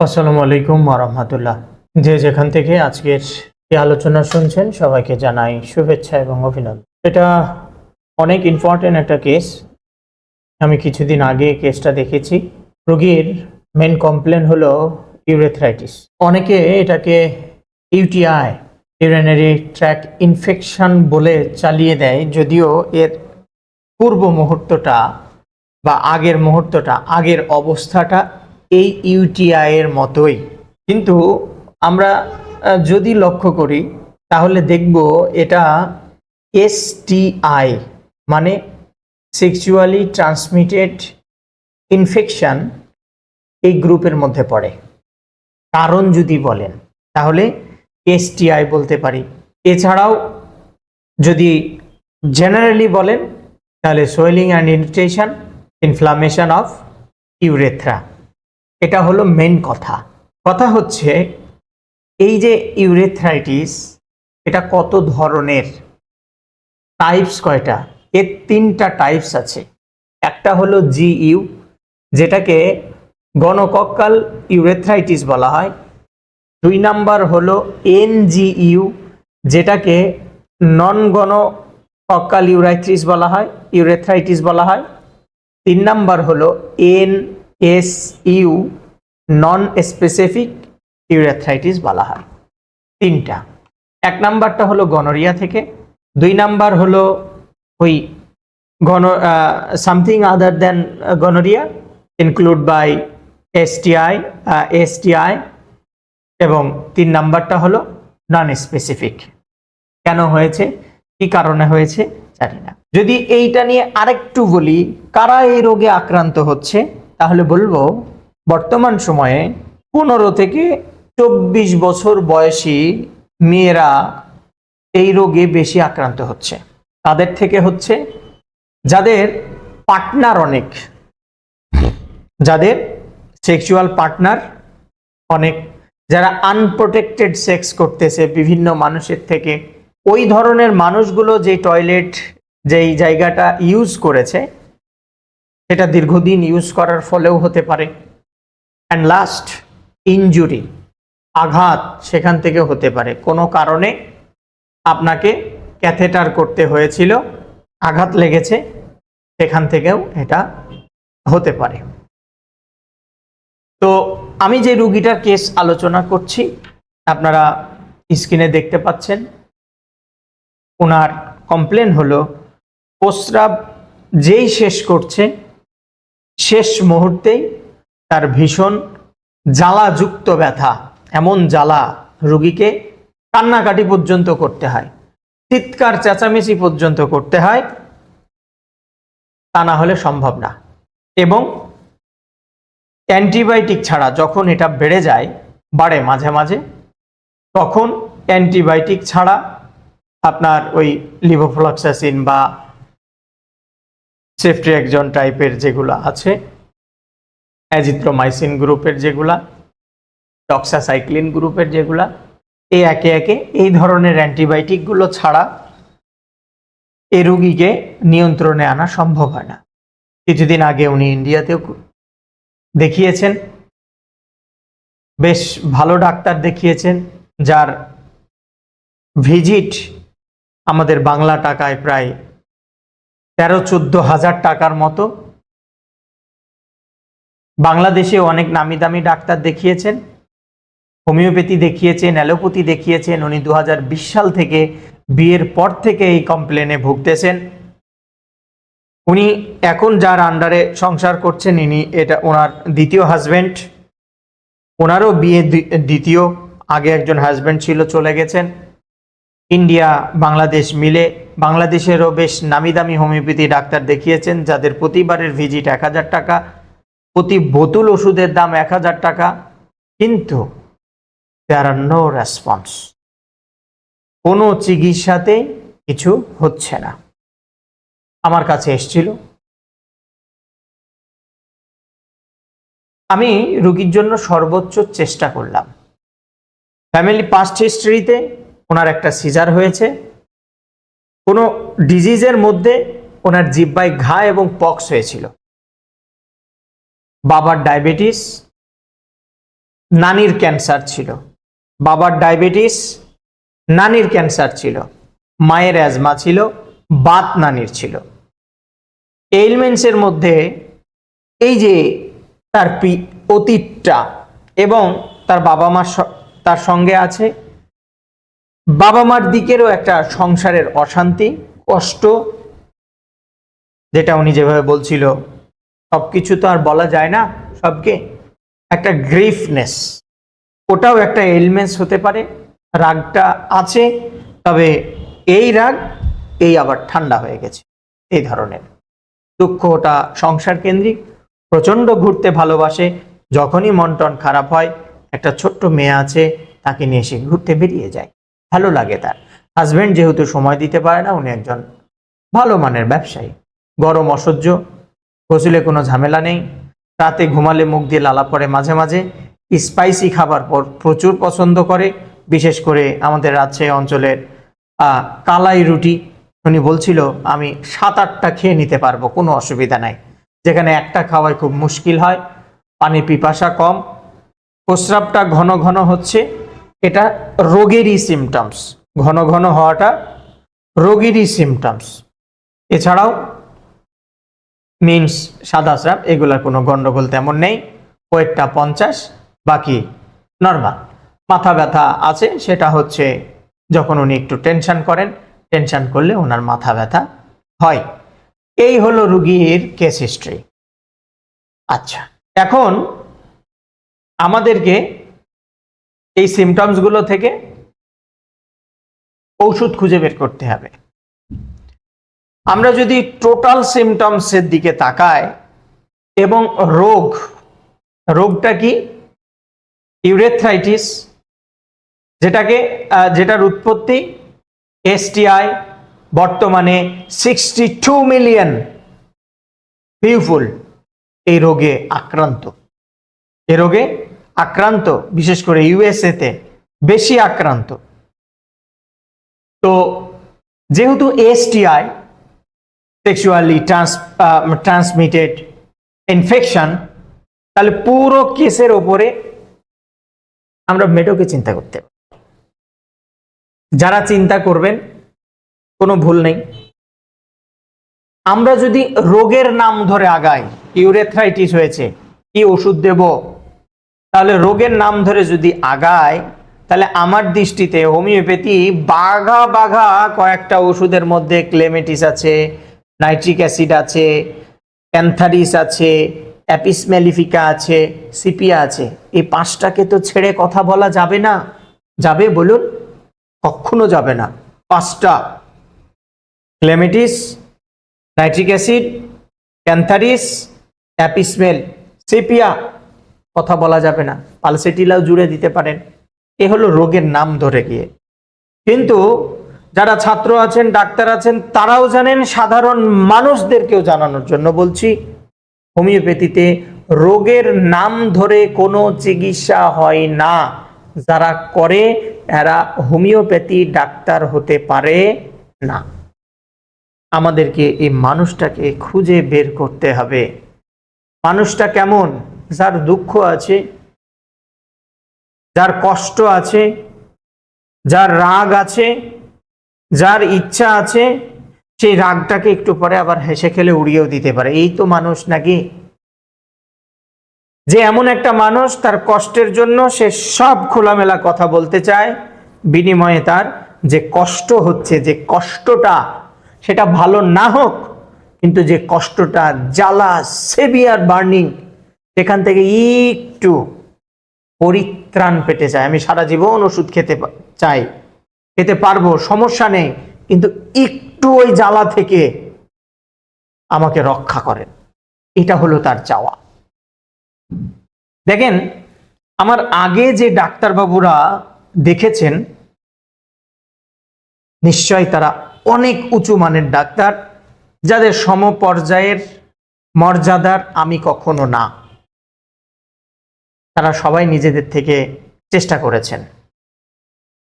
আসসালামু আলাইকুম ওরহমতুল্লাহ যে যেখান থেকে আজকের এই আলোচনা শুনছেন, সবাইকে জানাই শুভেচ্ছা এবং অভিনন্দন। এটা অনেক ইম্পর্টেন্ট একটা কেস আমি কিছুদিন আগে কেসটা দেখেছি। রোগীর মেন কমপ্লেন হলো ইউরেথ্রাইটিস অনেকে এটাকে ইউটিআই ইউরিনারি ট্র্যাক ইনফেকশন বলে চালিয়ে দেয়, যদিও এর পূর্ব মুহূর্তটা বা আগের মুহূর্তটা, আগের অবস্থাটা এই ইউটিআই এর মতোই। কিন্তু আমরা যদি লক্ষ্য করি, তাহলে দেখব এটা এসটিআই মানে সেক্সুয়ালি ট্রান্সমিটেড ইনফেকশন এই গ্রুপের মধ্যে পড়ে। কারণ যদি বলেন, তাহলে এসটিআই বলতে পারি। এছাড়াও যদি জেনারেলি বলেন, তাহলে swelling and irritation inflammation of urethra এটা হলো মেন কথা। কথা হচ্ছে, এই যে ইউরেথ্রাইটিস এটা কত ধরনের? টাইপস কয়টা? এর তিনটা টাইপস আছে। একটা হলো জিইউ যেটাকে গণকক্কাল ইউরেথ্রাইটিস বলা হয়। দুই নাম্বার হলো এনজিইউ যেটাকে নন গণ গণকক্কাল ইউরাইথ্রিস বলা হয় ইউরেথ্রাইটিস বলা হয়। তিন নাম্বার হলো N S U non specific urethritis বলা হয় তিনটা। এক নাম্বারটা হলো গনোরিয়া থেকে, দুই নাম্বার হলো ওই গণ something other than gonorrhoea include by STI STI এবং তিন নাম্বারটা হলো নন স্পেসিফিক কেন হয়েছে? কি কারণে হয়েছে? জানি না। যদি এইটা নিয়ে আরেকটু বলি, কারা এই রোগে আক্রান্ত হচ্ছে? তাহলে বলব, বর্তমান সময়ে পনেরো থেকে চব্বিশ বছর বয়সী মেয়েরা এই রোগে বেশি আক্রান্ত হচ্ছে। তাদের থেকে হচ্ছে যাদের পার্টনার অনেক, যাদের সেক্সুয়াল পার্টনার অনেক, যারা আনপ্রোটেক্টেড সেক্স করতেছে বিভিন্ন মানুষের থেকে, ওই ধরনের মানুষগুলো যে টয়লেট, যেই জায়গাটা ইউজ করেছে সেটা দীর্ঘদিন ইউজ করার ফলেও হতে পারে। অ্যান্ড লাস্ট ইনজুরি আঘাত সেখান থেকে হতে পারে। কোনো কারণে আপনাকে ক্যাথেটার করতে হয়েছিল, আঘাত লেগেছে, সেখান থেকেও এটা হতে পারে। তো আমি যে রুগীটার কেস আলোচনা করছি, আপনারা স্ক্রিনে দেখতে পাচ্ছেন। ওনার কমপ্লেন হলো প্রস্রাব যেই শেষ করছে শেষ মুহূর্তেই তার ভীষণ জ্বালাযুক্ত ব্যথা, এমন জ্বালা রুগীকে কান্নাকাটি পর্যন্ত করতে হয়, চিৎকার চেঁচামেচি পর্যন্ত করতে হয়, তা না হলে সম্ভব না। এবং অ্যান্টিবায়োটিক ছাড়া যখন এটা বেড়ে যায়, বাড়ে মাঝে মাঝে, তখন অ্যান্টিবায়োটিক ছাড়া আপনার ওই লিভোফ্লক্সাসিন বা সেফটি একজন টাইপের যেগুলো আছে। অ্যাজিথ্রোমাইসিন গ্রুপের যেগুলা টক্সাসাইক্লিন গ্রুপের যেগুলা এই একে একে এই ধরনের অ্যান্টিবায়োটিকগুলো ছাড়া এই রুগীকে নিয়ন্ত্রণে আনা সম্ভব হয় না। কিছুদিন আগে উনি ইন্ডিয়াতেও দেখিয়েছেন। বেশ ভালো ডাক্তার দেখিয়েছেন, যার ভিজিট আমাদের বাংলা টাকায় প্রায় তেরো চোদ্দ হাজার টাকার মতো। বাংলাদেশে অনেক নামি দামি ডাক্তার দেখিয়েছেন, হোমিওপ্যাথি দেখিয়েছেন, অ্যালোপ্যাথি দেখিয়েছেন। উনি দু হাজার বিশ সাল থেকে বিয়ের পর থেকে এই কমপ্লেনে ভুগতেছেন। উনি এখন যার আন্ডারে সংসার করছেন, ইনি এটা ওনার দ্বিতীয় হাজবেন্ড। ওনারও বিয়ে দ্বি- দ্বিতীয়, আগে একজন হাজবেন্ড ছিল, চলে গেছেন। ইন্ডিয়া, বাংলাদেশ মিলে বাংলাদেশেরও বেশ নামি দামি হোমিওপ্যাথি ডাক্তার দেখিয়েছেন, যাদের প্রতিবারের ভিজিট এক হাজার টাকা, প্রতি বোতল ওষুধের দাম এক হাজার টাকা, কিন্তু দেয়ার আর নো রেসপন্স কোনো চিকিৎসাতে কিছু হচ্ছে না। আমার কাছে এসছিল। আমি রুগীর জন্য সর্বোচ্চ চেষ্টা করলাম। ফ্যামিলি পাস্ট হিস্ট্রিতে ওনার একটা সিজার হয়েছে। কোনো ডিজিজের মধ্যে ওনার জিব্বায় ঘা এবং পক্স হয়েছিল। বাবার ডায়াবেটিস নানির ক্যান্সার ছিল। বাবার ডায়াবেটিস নানির ক্যান্সার ছিল। মায়ের অ্যাজমা ছিল, বাত নানির ছিল। এইলমেন্টসের মধ্যে এই যে তার পি- অতীতটা এবং তার বাবা মা তার সঙ্গে আছে বাবা মার দিকেরও একটা সংসারের অশান্তি, কষ্ট, যেটা উনি যেভাবে বলছিল, সবকিছু তো আর বলা যায় না, সবকে একটা গ্রিফনেস ওটাও একটা এলিমেন্টস হতে পারে, রাগটা আছে, তবে এই রাগ, এই আবার ঠান্ডা হয়ে গেছে, এই ধরনের। দুঃখ ওটা সংসার কেন্দ্রিক, প্রচণ্ড ঘুরতে ভালোবাসে, যখনই মন টন খারাপ হয়, একটা ছোট্ট মেয়ে আছে, তাকে নিয়ে সে ঘুরতে বেরিয়ে যায়। ভালো লাগে তার। হাজবেন্ড যেহেতু সময় দিতে পারে না, উনি একজন ভালো মানের ব্যবসায়ী। গরম অসহ্য, গোসলে কোনো ঝামেলা নেই, রাতে ঘুমালে মুখ দিয়ে লালা পড়ে মাঝে মাঝে স্পাইসি খাবার পর প্রচুর পছন্দ করে, বিশেষ করে আমাদের রাজশাহী অঞ্চলের কালাই রুটি। উনি বলছিল, আমি সাত আটটা খেয়ে নিতে পারব, কোনো অসুবিধা নাই। যেখানে একটা খাওয়াই খুব মুশকিল হয় পানি পিপাসা কম, প্রস্রাবটা ঘন ঘন হচ্ছে এটা রোগেরই সিমটমস ঘন ঘন হওয়াটা রোগেরই সিমটমস এছাড়াও মিন্স সাদা স্রাব, এগুলার কোনো গন্ডগোল তেমন নেই ওয়েটটা পঞ্চাশ, বাকি নর্মাল মাথা ব্যথা আছে, সেটা হচ্ছে যখন উনি একটু টেনশন করেন টেনশন করলে ওনার মাথা ব্যথা হয়। এই হলো রুগীর কেস হিস্ট্রি আচ্ছা এখন আমাদেরকে এই সিমটমসগুলো থেকে ঔষধ খুঁজে বের করতে হবে। আমরা যদি টোটাল সিমটমসের দিকে তাকাই এবং রোগ, রোগটা কি? ইউরেথ্রাইটিস যেটাকে যেটার উৎপত্তি এসটিআই বর্তমানে সিক্সটি টু মিলিয়ন পিউফুল এই রোগে আক্রান্ত। এ রোগে আক্রান্ত, বিশেষ করে ইউএসএতে বেশি আক্রান্ত। তো যেহেতু STI sexually trans transmitted infection তাহলে পুরো কেসের ওপরে আমরা মেডোকে চিন্তা করতে যারা চিন্তা করবেন, কোনো ভুল নেই। আমরা যদি রোগের নাম ধরে আগাই, ইউরেথ্রাইটিস হয়েছে, কি ওষুধ দেব? তাহলে রোগের নাম ধরে যদি আগায়, তাহলে আমার দৃষ্টিতে হোমিওপ্যাথি বাঘা বাঘা কয়েকটা ওষুধের মধ্যে ক্লেমেটিস আছে, নাইট্রিক অ্যাসিড আছে, ক্যান্থারিস আছে অ্যাপিসমেলিফিকা আছে, সিপিয়া আছে। এই পাঁচটাকে তো ছেড়ে কথা বলা যাবে না। যাবে বলুন? কখনো যাবে না। পাঁচটা। Clematis, nitric acid, cantharis apis mel sepia. কথা বলা যাবে না। পালসেটিলাও জুড়ে দিতে পারেন। এ হলো রোগের নাম ধরে গিয়ে। কিন্তু যারা ছাত্র আছেন, ডাক্তার আছেন, তারাও জানেন সাধারণ মানুষদেরকেও জানানোর জন্য বলছি, হোমিওপ্যাথিতে রোগের নাম ধরে কোনো চিকিৎসা হয় না। যারা করে, এরা হোমিওপ্যাথি ডাক্তার হতে পারে না। আমাদেরকে এই মানুষটাকে খুঁজে বের করতে হবে। মানুষটা কেমন? যার দুঃখ আছে, যার কষ্ট আছে, যার রাগ আছে, যার ইচ্ছা আছে, সেই রাগটাকে একটু পরে আবার হেসে খেলে উড়িয়েও দিতে পারে। এই তো মানুষ নাকি? যে এমন একটা মানুষ, তার কষ্টের জন্য সে সব খোলামেলা কথা বলতে চায়, বিনিময়ে তার যে কষ্ট হচ্ছে, যে কষ্টটা, সেটা ভালো না হোক, কিন্তু যে কষ্টটা, জ্বালা সেভিয়ার বার্নিং সেখান থেকে একটু পরিত্রাণ পেতে চাই আমি সারা জীবন ওষুধ খেতে চাই। খেতে পারব, সমস্যা নেই, কিন্তু একটু ওই জ্বালা থেকে আমাকে রক্ষা করেন। এটা হলো তার চাওয়া। দেখেন, আমার আগে যে ডাক্তারবাবুরা দেখেছেন নিশ্চয় তারা অনেক উঁচু মানের ডাক্তার, যাদের সমপর্যায়ের মর্যাদার আমি কখনো না। তারা সবাই নিজেদের থেকে চেষ্টা করেছেন।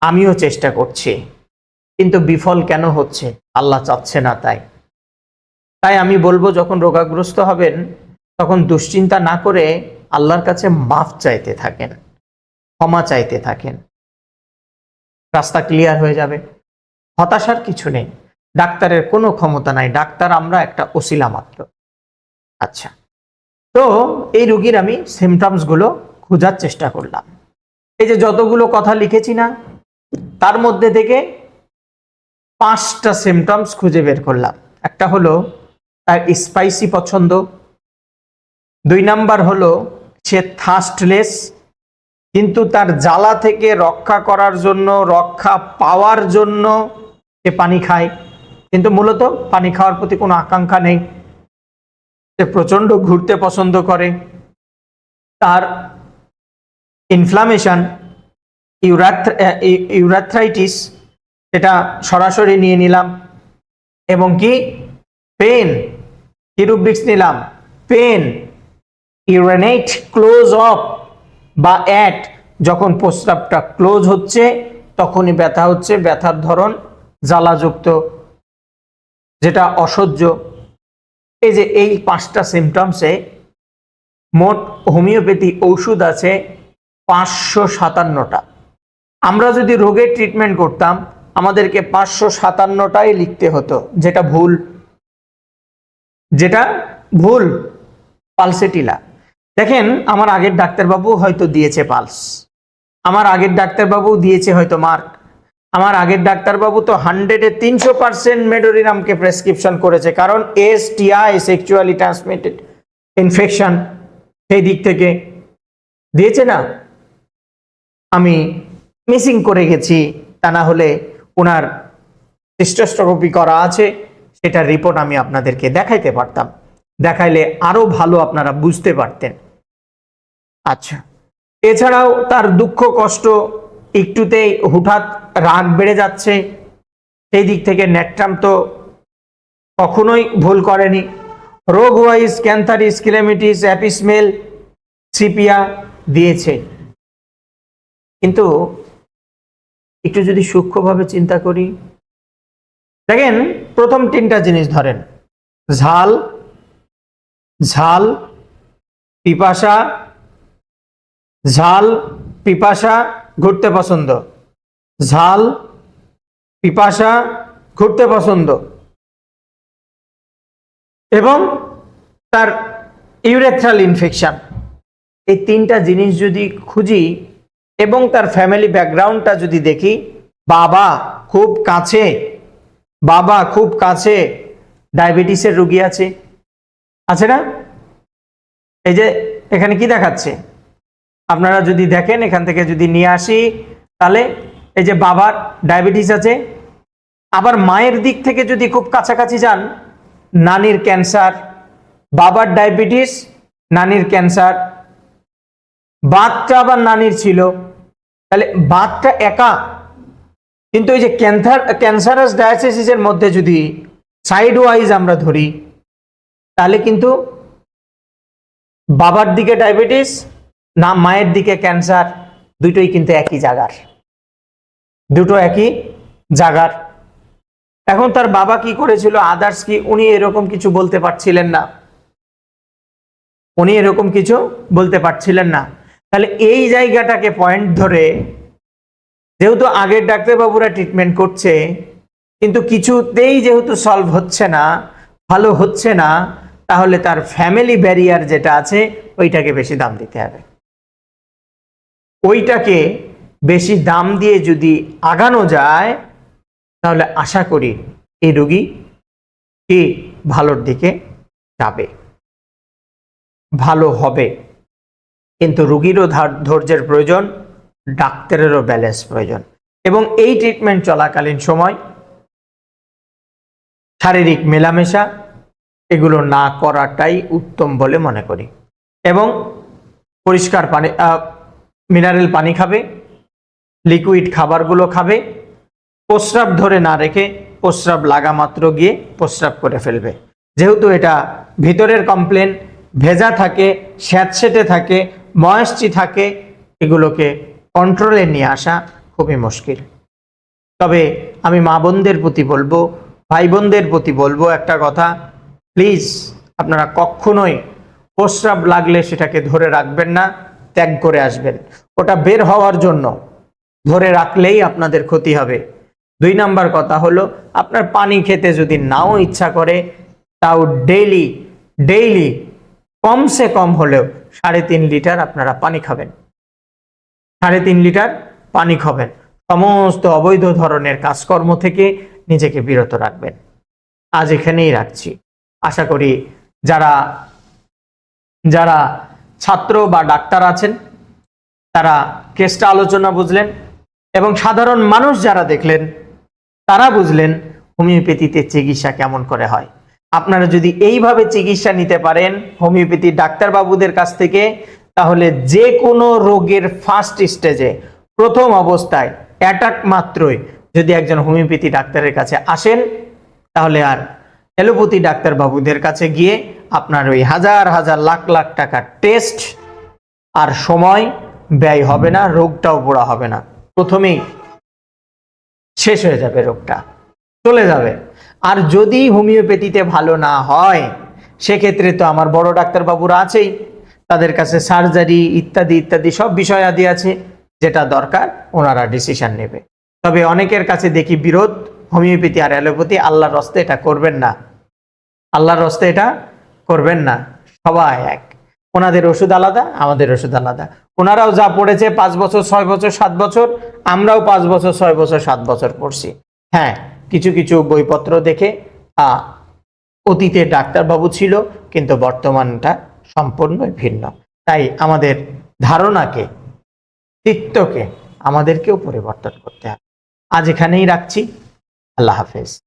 আমিও চেষ্টা করছি। কিন্তু বিফল কেন হচ্ছে? আল্লাহ চাচ্ছে না তাই। তাই আমি বলব, যখন রোগাগ্রস্ত হবেন, তখন দুশ্চিন্তা না করে আল্লাহর কাছে মাফ চাইতে থাকেন, ক্ষমা চাইতে থাকেন। রাস্তা ক্লিয়ার হয়ে যাবে। হতাশার কিছু নেই। ডাক্তারের কোনো ক্ষমতা নাই। ডাক্তার আমরা একটা ওসিলা মাত্র। আচ্ছা। তো এই রুগীর আমি সিমটমসগুলো খোঁজার চেষ্টা করলাম। এই যে যতগুলো কথা লিখেছি না, তার মধ্যে থেকে পাঁচটা সিমটমস খুঁজে বের করলাম। একটা হলো তার স্পাইসি পছন্দ। দুই নাম্বার হলো সে থাস্টলেস কিন্তু তার জ্বালা থেকে রক্ষা করার জন্য, রক্ষা পাওয়ার জন্য সে পানি খায়। কিন্তু মূলত পানি খাওয়ার প্রতি কোনো আকাঙ্ক্ষা নেই। সে প্রচণ্ড ঘুরতে পছন্দ করে। তার ইনফ্লামেশন ইউরাথ্রাইটিস সেটা সরাসরি নিয়ে নিলাম, এবং কি? পেন কিরুব্রিক্স নিলাম? পেন ইউরেনেট ক্লোজ অফ বা অ্যাট যখন প্রস্রাবটা ক্লোজ হচ্ছে, তখনই ব্যথা হচ্ছে, ব্যথার ধরন জ্বালাযুক্ত, যেটা অসহ্য। এই যে এই পাঁচটা সিমটমসে মোট হোমিওপ্যাথি ঔষধ আছে পাঁচশো সাতান্নটা। আমরা যদি রোগের ট্রিটমেন্ট করতাম, আমাদেরকে পাঁচশো সাতান্নটাই লিখতে হতো। যেটা ভুল। যেটা ভুল, পালসেটিলা। দেখেন, আমার আগের ডাক্তারবাবু হয়তো দিয়েছে পালস। আমার আগের ডাক্তারবাবু দিয়েছে হয়তো মার্ক। আমার আগের ডাক্তারবাবু তো হান্ড্রেডে তিনশো পার্সেন্ট মেডোরিনামকে প্রেসক্রিপশন করেছে, কারণ S TI sexually transmitted infection সেই দিক থেকে। দিয়েছে না? আমি মিসিং করে গেছি, তা না হলে ওনার সিস্টোস্টোকপি করা আছে, সেটার রিপোর্ট আমি আপনাদেরকে দেখাইতে পারতাম। দেখাইলে আরও ভালো আপনারা বুঝতে পারতেন। আচ্ছা এছাড়াও তার দুঃখ কষ্ট একটুতেই হুঠাৎ রাগ বেড়ে যাচ্ছে। সেই দিক থেকে নেট্রাম তো কখনোই ভুল করেনি। রোগ wise cantharis clematis apis mel sepia দিয়েছে। কিন্তু একটু যদি সূক্ষ্মভাবে চিন্তা করি, দেখেন প্রথম তিনটা জিনিস ধরেন। ঝাল ঝাল, পিপাসা ঝাল, পিপাসা ঘুরতে পছন্দ। ঝাল, পিপাসা ঘুরতে পছন্দ। এবং তার ইউরেথ্রাল ইনফেকশন। এই তিনটা জিনিস যদি খুঁজি এবং তার ফ্যামিলি ব্যাকগ্রাউন্ডটা যদি দেখি, বাবা খুব কাছে, বাবা খুব কাছে ডায়াবেটিসের রোগী আছে। আছে না? এই যে এখানে কি দেখাচ্ছে? আপনারা যদি দেখেন, এখান থেকে যদি নিয়ে আসি, তাহলে এই যে বাবার ডায়াবেটিস আছে। আবার মায়ের দিক থেকে যদি খুব কাছাকাছি যান, নানির ক্যান্সার বাবার ডায়াবেটিস নানির ক্যান্সার বাচ্চা আবার নানির ছিল। তাহলে বাতটা একা। কিন্তু এই যে ক্যান্সার ক্যান্সারাস ডায়াসিসিসের মধ্যে যদি সাইড ওয়াইজ আমরা ধরি, তাহলে কিন্তু বাবার দিকে ডায়াবেটিস, না মায়ের দিকে ক্যান্সার, দুটোই কিন্তু একই জায়গার দুটো একই জায়গার এখন তার বাবা কি করেছিল আদার্স কি, উনি এরকম কিছু বলতে পারছিলেন না। উনি এরকম কিছু বলতে পারছিলেন না। তাহলে এই জায়গাটাকে পয়েন্ট ধরে যেহেতু আগের ডাক্তারবাবুরা ট্রিটমেন্ট করছে, কিন্তু কিছুতেই যেহেতু সলভ হচ্ছে না, ভালো হচ্ছে না, তাহলে তার ফ্যামিলি ব্যারিয়ার যেটা আছে, ওইটাকে বেশি দাম দিতে হবে। ওইটাকে বেশি দাম দিয়ে যদি আগানো যায়, তাহলে আশা করি এই রুগী কি ভালোর দিকে যাবে। ভালো হবে। কিন্তু রুগীরও ধার- ধৈর্যের প্রয়োজন, ডাক্তারেরও ব্যালেন্স প্রয়োজন। এবং এই ট্রিটমেন্ট চলাকালীন সময় শারীরিক মেলামেশা, এগুলো না করাটাই উত্তম বলে মনে করি। এবং পরিষ্কার পানি মিনারেল পানি খাবে লিকুইড খাবারগুলো খাবে, প্রস্রাব ধরে না রেখে প্রস্রাব লাগা মাত্র গিয়ে প্রস্রাব করে ফেলবে। যেহেতু এটা ভিতরের কমপ্লেন ভেজা থাকে স্যাঁতসেটে থাকে ময়েস্টি থাকে, এগুলোকে কন্ট্রোলে নিয়ে আসা খুবই মুশকিল। তবে আমি মা বোনদের প্রতি বলব, ভাই বোনদের প্রতি বলব একটা কথা প্লিজ আপনারা কখনোই প্রস্রাব লাগলে সেটাকে ধরে রাখবেন না, ত্যাগ করে আসবেন। ওটা বের হওয়ার জন্য ধরে রাখলেই আপনাদের ক্ষতি হবে। দুই নাম্বার কথা হলো, আপনার পানি খেতে যদি নাও ইচ্ছা করে, তাও ডেইলি ডেইলি কমসে কম হলেও সাড়ে তিন লিটার আপনারা পানি খাবেন। সাড়ে তিন লিটার পানি খাবেন। সমস্ত অবৈধ ধরনের কাজকর্ম থেকে নিজেকে বিরত রাখবেন। আজ এখানেই রাখছি। আশা করি যারা যারা ছাত্র বা ডাক্তার আছেন, তারা কেসটা আলোচনা বুঝলেন এবং সাধারণ মানুষ যারা দেখলেন, তারা বুঝলেন হোমিওপ্যাথিতে চিকিৎসা কেমন করে হয়। আপনারা যদি এইভাবে চিকিৎসা নিতে পারেন হোমিওপ্যাথি ডাক্তারবাবুদের কাছ থেকে, তাহলে যে কোনো রোগের ফার্স্ট স্টেজে প্রথম অবস্থায় অ্যাটাক মাত্রই যদি একজন হোমিওপ্যাথি ডাক্তারের কাছে আসেন, তাহলে আর এলোপ্যাথি ডাক্তারবাবুদের কাছে গিয়ে আপনার ওই হাজার হাজার লাখ লাখ টাকার টেস্ট আর সময় ব্যয় হবে না, রোগটাও বুড়া হবে না। প্রথমেই শেষ হয়ে যাবে রোগটা, চলে যাবে। আর যদি হোমিওপ্যাথিতে ভালো না হয়, সেক্ষেত্রে তো আমার বড় ডাক্তারবাবুরা আছেই। তাদের কাছে সার্জারি ইত্যাদি ইত্যাদি সব বিষয় আদি আছে, যেটা দরকার ওনারা ডিসিশন নেবে। তবে অনেকের কাছে দেখি বিরোধ, হোমিওপ্যাথি আর অ্যালোপ্যাথি আল্লাহর রস্তে এটা করবেন না। আল্লাহর রস্তে এটা করবেন না। সবাই এক। ওনাদের ওষুধ আলাদা, আমাদের ওষুধ আলাদা। ওনারাও যা পড়েছে পাঁচ বছর, ছয় বছর, সাত বছর, আমরাও পাঁচ বছর, ছয় বছর, সাত বছর পড়ছি। হ্যাঁ কিছু কিছু বইপত্র দেখে আ, অতীতে ডাক্তারবাবু ছিল কিন্তু বর্তমানটা সম্পূর্ণই ভিন্ন। তাই আমাদের ধারণাকে চিত্তকে আমাদেরকেও পরিবর্তন করতে হবে। আজ এখানেই রাখছি। আল্লাহ হাফেজ।